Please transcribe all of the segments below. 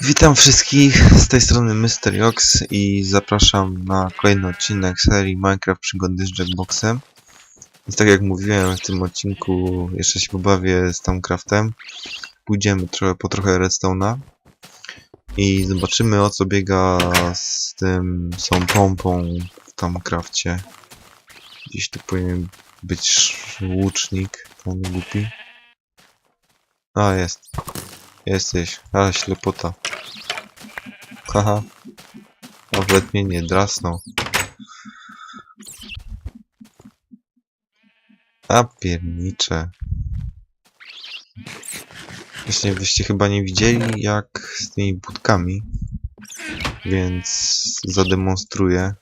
Witam wszystkich, z tej strony Mr. Jox i zapraszam na kolejny odcinek serii Minecraft Przygody z Jackboxem. Więc tak jak mówiłem w tym odcinku, jeszcze się pobawię z Tomcraftem. Pójdziemy trochę po trochę redstone'a i zobaczymy o co biega z tym, z tą pompą w Tomcrafcie. Gdzieś tu powinien być łucznik, ten głupi. A, jest. Jesteś, a ślepota. Haha. Nawet mnie nie drasnął. A piernicze. Właśnie byście chyba nie widzieli jak z tymi budkami. Więc zademonstruję.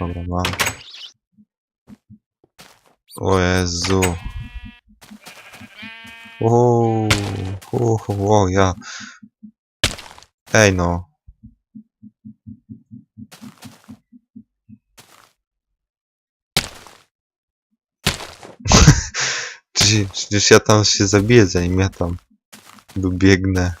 Dobra, mam. O Jezu. O, o, o, ja. Ej no. Przecież ja tam się zabiję zanim ja tam dobiegnę.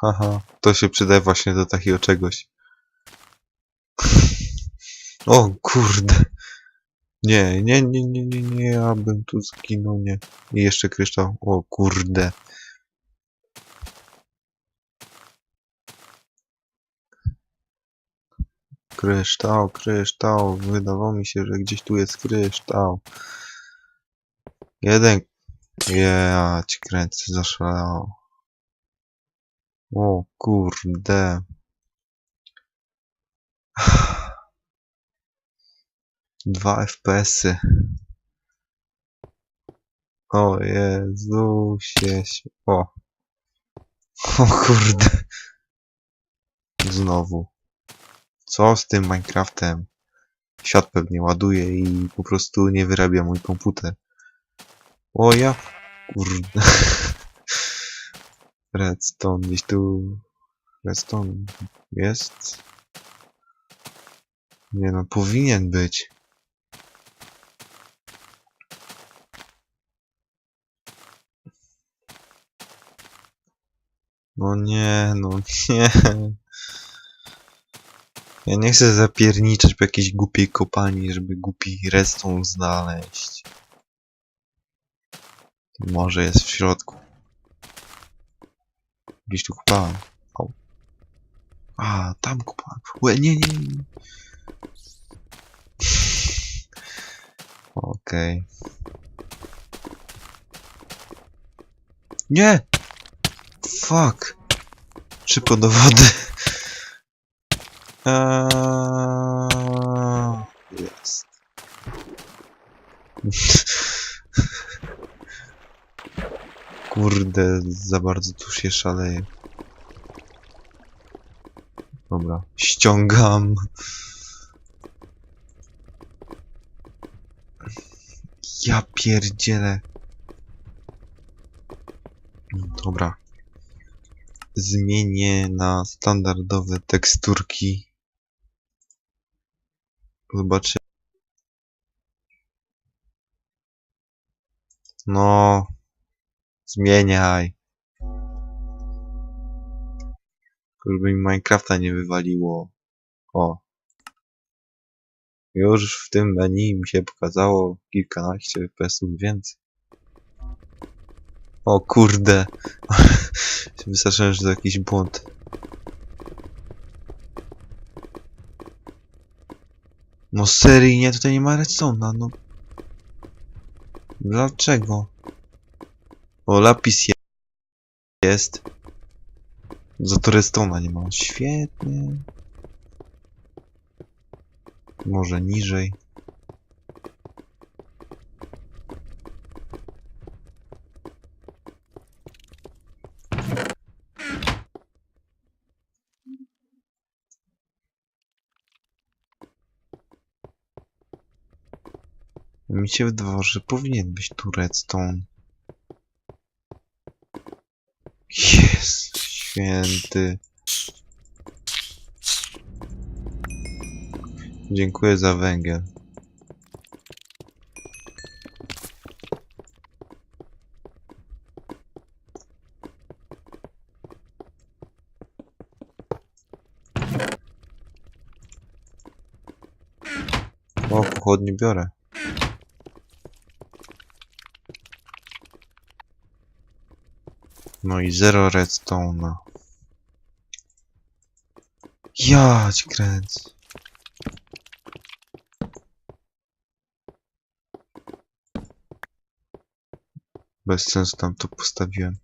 Haha, to się przydaje właśnie do takiego czegoś. O kurde. Nie, nie, nie, nie, nie, nie, ja bym tu zginął, nie. I jeszcze kryształ. O kurde. Kryształ, kryształ. Wydawało mi się, że gdzieś tu jest kryształ. Jeden. Ja ci kręcę, zaszalało. O kurde. Dwa FPS-y. O Jezusie. O. O kurde. Znowu. Co z tym Minecraftem? Świat pewnie ładuje i po prostu nie wyrabia mój komputer. O ja. Kurde. Redstone gdzieś tu. Redstone jest. Nie no, powinien być. No nie, no nie. Ja nie chcę zapierniczać po jakiejś głupiej kopalni, żeby głupi redstone znaleźć. Może jest w środku. Gdzieś tu kopałem. O. A, tam kopałem. Łe, nie, nie, nie. Okej. Nie! Fuck! Szybko do wody. Eee, Kurde, za bardzo tu się szaleje. Dobra, ściągam. Ja pierdzielę. Dobra. Zmienię na standardowe teksturki. Zobaczę. No. Zmieniaj. Żeby mi Minecrafta nie wywaliło. O. Już w tym menu mi się pokazało kilkanaście FPS-ów więcej. O kurde. Wystarczyłem, że to jakiś błąd. No seryjnie tutaj nie ma redstone'a, no. Dlaczego? O, lapis je- jest. Za to redstone'a nie ma. Świetnie. Może niżej. Mi się wydawało, że powinien być tu redstone. Jest święty. Dziękuję za węgiel. O, pochodnie biorę. No i zero redstone'a. Ja ci kręcę. Bez sensu tam to postawiłem.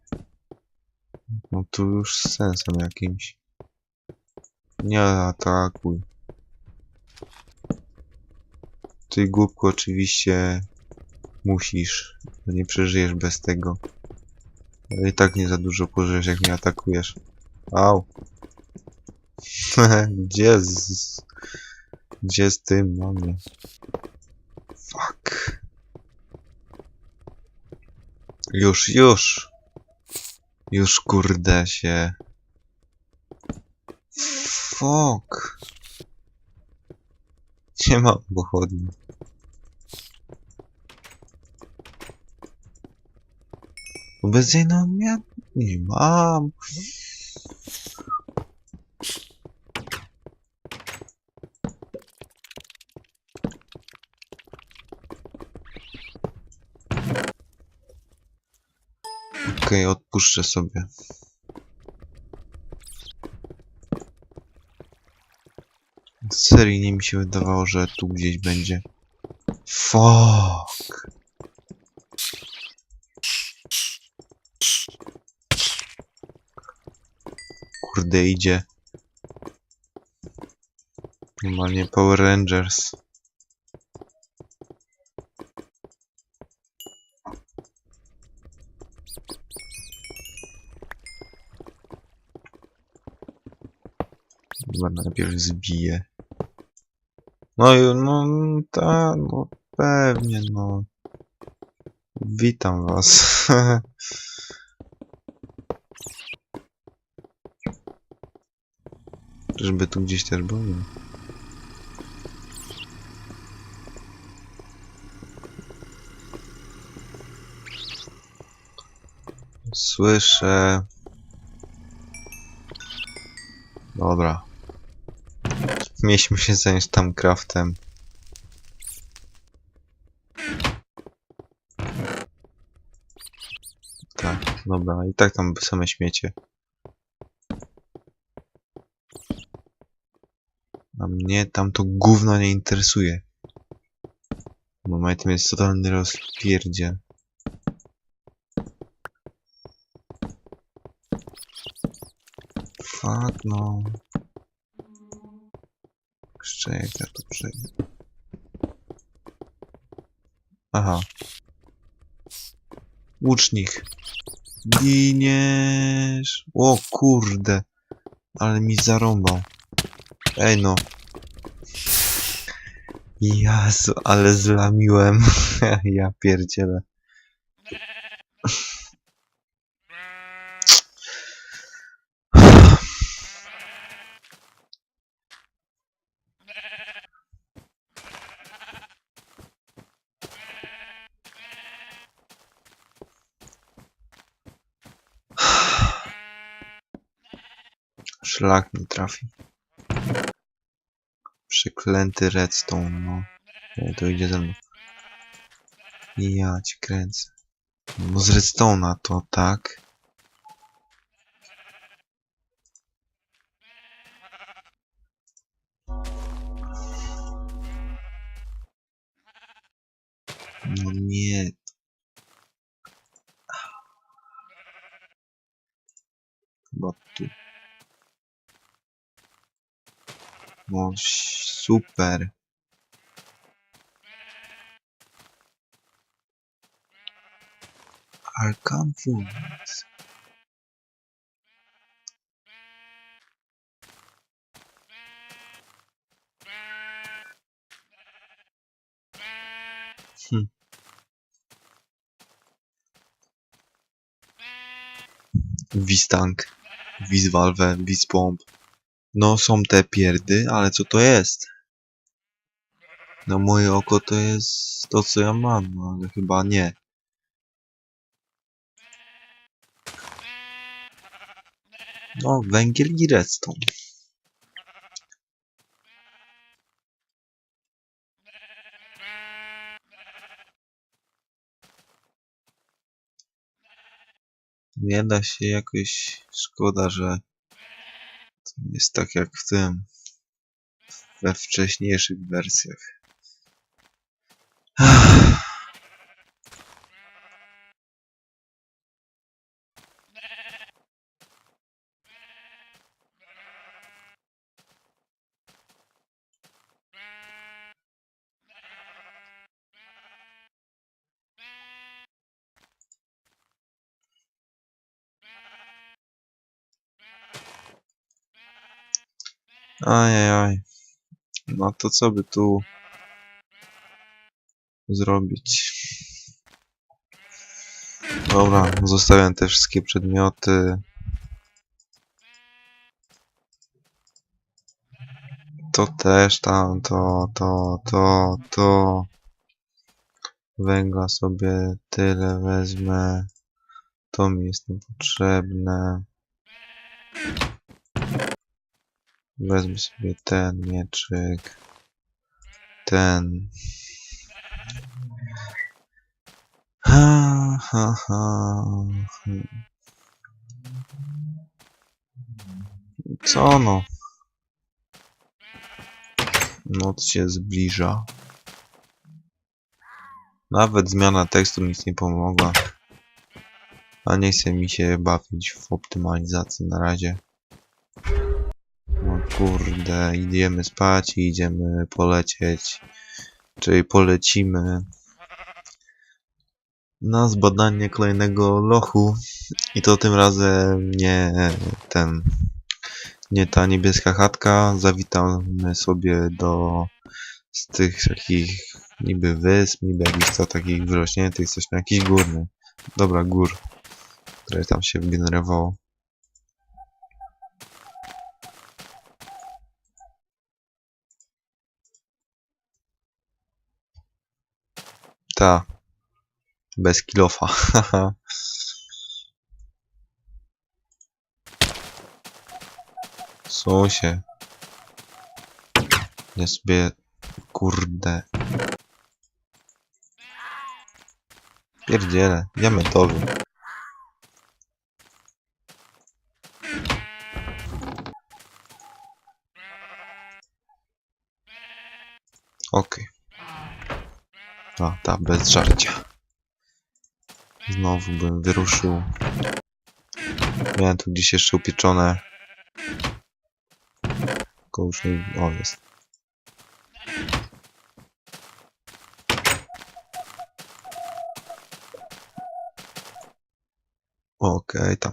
No tu już z sensem jakimś. Nie atakuj. Ty głupku oczywiście musisz. Nie przeżyjesz bez tego. I tak nie za dużo pożyjesz jak mnie atakujesz. Au. Gdzie z... Gdzie z tym mnie? Fuck. Już, już. Już kurde się. Fuck. Nie mam pochodni. Obecnie no ja nie mam. Okej, odpuszczę sobie. Seryjnie mi się wydawało, że tu gdzieś będzie. Fuck. Kurde, idzie. Normalnie Power Rangers. Chyba najpierw zbiję. No i no ta, no pewnie no. Witam was. Żeby tu gdzieś też był. nie? Słyszę. Dobra. Mieliśmy się zająć tam craftem. Tak, dobra, i tak tam same śmiecie. A mnie tam to gówno nie interesuje. Bo momentem jest totalny rozpierdzie. Fuck no. Jeszcze jak ja to przejdę. Aha. Łucznik. Giniesz. O kurde. Ale mi zarąbał. Ej no. Jezu, ale zlamiłem. ja pierdzielę. Szlak nie trafi. Przeklęty redstone, no. Nie, to idzie ze mną. Ja ci kręcę. No z redstone'a to tak. No nie. Chyba tu. No super. Arkham Fulminants. Hm. Wistank, Wizwalwę, Wispomp. No są te pierdy, ale co to jest? Na moje oko to jest to, co ja mam, ale chyba nie. No, węgiel i redstone. Nie da się jakoś... Szkoda, że jest tak jak w tym... we wcześniejszych wersjach. Ajajaj. No to co by tu zrobić? Dobra, zostawiam te wszystkie przedmioty. To też tam, to, to, to, to. Węgla sobie tyle wezmę. To mi jest niepotrzebne. Wezmę sobie ten mieczyk. Ten. Ha, ha, ha. Co no? Noc się zbliża. Nawet zmiana tekstu nic nie pomogła. A nie chce mi się bawić w optymalizacji na razie. Kurde, idziemy spać i idziemy polecieć. Czyli polecimy na zbadanie kolejnego lochu. I to tym razem nie ten. Nie ta niebieska chatka. Zawitamy sobie do z tych takich niby wysp, niby jakichś co takich wyrośniętych, coś na jakiś górny. Dobra, gór, które tam się wygenerowało. Ta. Bez kilofa. się? Ja sobie... Kurde. Pierdziele. Diamentowy. Okej. A, ta, bez żarcia. Znowu bym wyruszył. Miałem tu gdzieś jeszcze upieczone. Tylko już nie... O, jest. Okej, tam.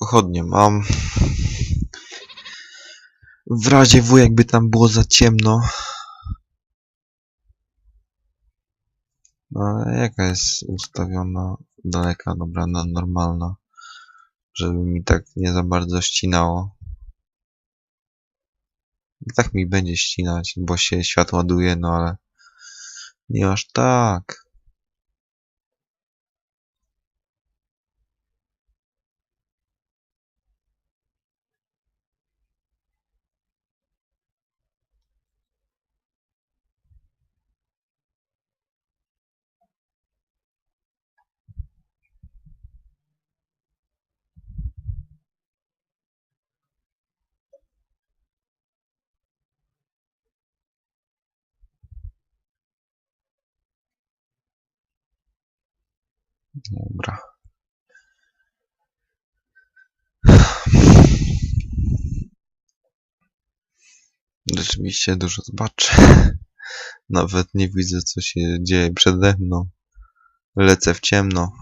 Pochodnie mam. W razie W, jakby tam było za ciemno. No jaka jest ustawiona daleka, dobra, na normalna, żeby mi tak nie za bardzo ścinało. I tak mi będzie ścinać, bo się świat ładuje, no ale nie aż tak. Dobra. Rzeczywiście dużo zobaczę. Nawet nie widzę, co się dzieje przede mną. Lecę w ciemno.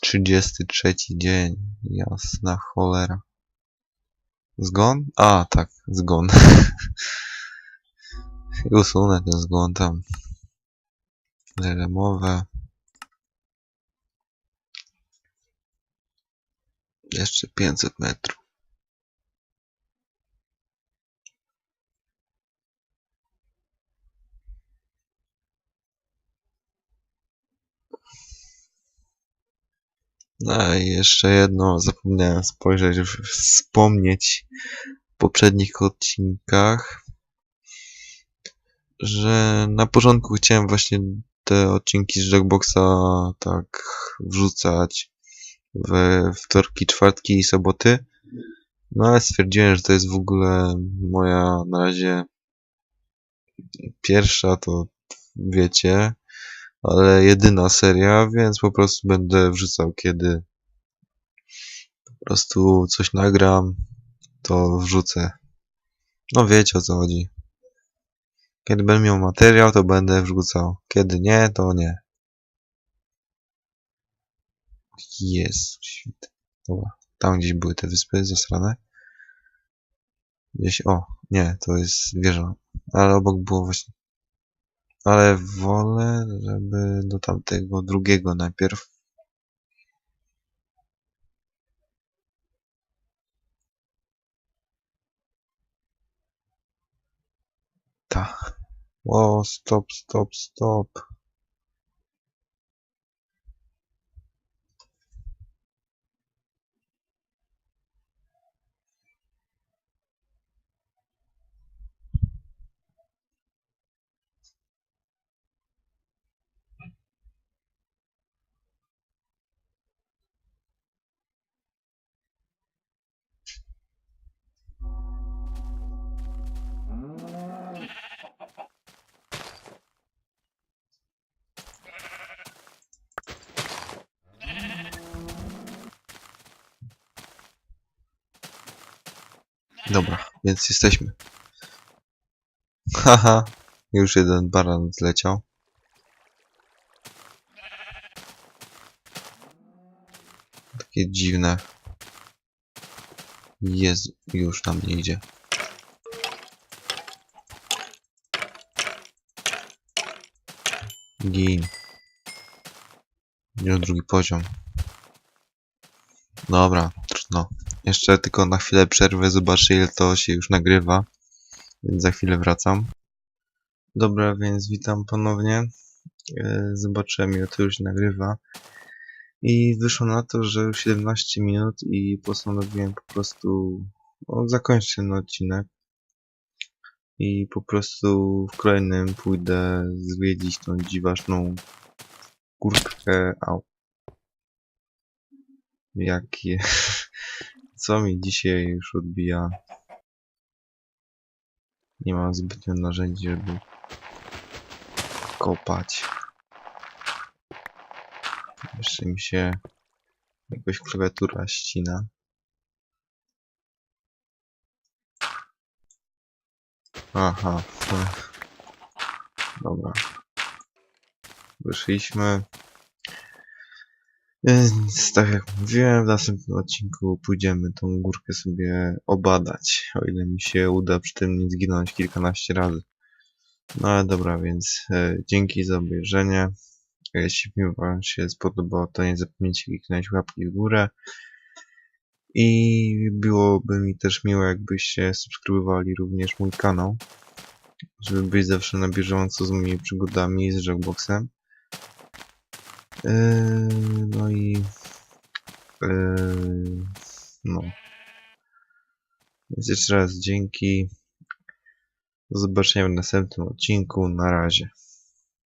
33 dzień. Jasna cholera. Zgon? A, tak, zgon. Usunę ten zgon tam. Leremowe. Jeszcze 500 metrów. No i jeszcze jedno, zapomniałem spojrzeć, wspomnieć w poprzednich odcinkach, że na początku chciałem właśnie te odcinki z Jackboxa tak wrzucać we wtorki, czwartki i soboty. No ale stwierdziłem, że to jest w ogóle moja na razie pierwsza, to wiecie, ale jedyna seria, więc po prostu będę wrzucał kiedy po prostu coś nagram, to wrzucę. No wiecie o co chodzi. Kiedy będę miał materiał, to będę wrzucał. Kiedy nie, to nie. Świt. Dobra. Tam gdzieś były te wyspy zasrane. Gdzieś, o, nie, to jest wieża. Ale obok było właśnie. Ale wolę, żeby do tamtego drugiego najpierw. Ta. O, stop, stop, stop. Dobra, więc jesteśmy. Haha, już jeden baran zleciał. Takie dziwne. Jezu, już na mnie idzie. Gin. Już drugi poziom. Dobra, trudno. Jeszcze tylko na chwilę przerwę, zobaczę ile to się już nagrywa. Więc za chwilę wracam. Dobra, więc witam ponownie. E, Zobaczyłem ile to już nagrywa. I wyszło na to, że już 17 minut i postanowiłem po prostu no, zakończyć ten odcinek. I po prostu w kolejnym pójdę zwiedzić tą dziwaczną kurtkę. Au. Jakie... Co mi dzisiaj już odbija? Nie mam zbytnio narzędzi, żeby kopać. Jeszcze mi się jakoś klawiatura ścina. Aha. Dobra. Wyszliśmy. Więc tak jak mówiłem, w następnym odcinku pójdziemy tą górkę sobie obadać, o ile mi się uda przy tym nie zginąć kilkanaście razy. No ale dobra, więc e, dzięki za obejrzenie. Jeśli film wam się spodobało, to nie zapomnijcie kliknąć łapki w górę. I byłoby mi też miło, jakbyście subskrybowali również mój kanał, żeby być zawsze na bieżąco z moimi przygodami z Jackboxem. Yy, no i yy, no. Więc jeszcze raz dzięki. Do zobaczenia w następnym odcinku. Na razie.